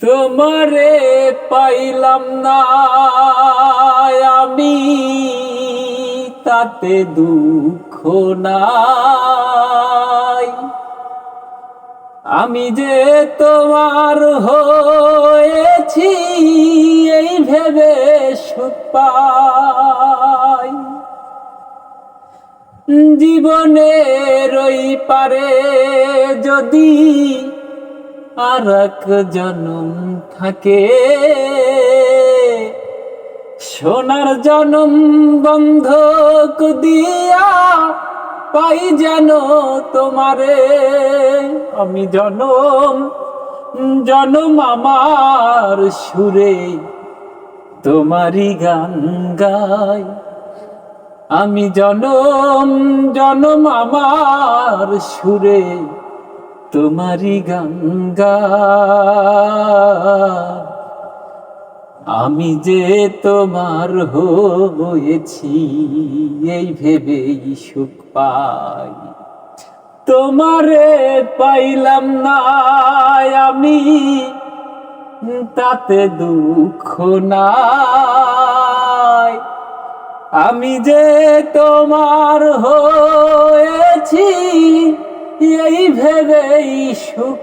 তোমারে পাইলাম না, আমি তাতে দুঃখ নাই। আমি যে তোমার হয়েছি, এই ভেবে সুখ পাই। জীবনের ওই পারে যদি আর এক জনম থাকে। সোনার জনম বন্ধক দিয়া পাই যেন তোমারে। আমি জনম জনম আমার সুরে তোমারই গান গাই। আমি জনম জনম আমার সুরে তোমারই গঙ্গা। আমি যে তোমার হয়েছি, এই ভেবেই সুখ পাই। তোমারে পাইলাম না আমি, তাতে দুঃখ নাই। আমি যে তোমার হয়েছি ভেবেই সুখ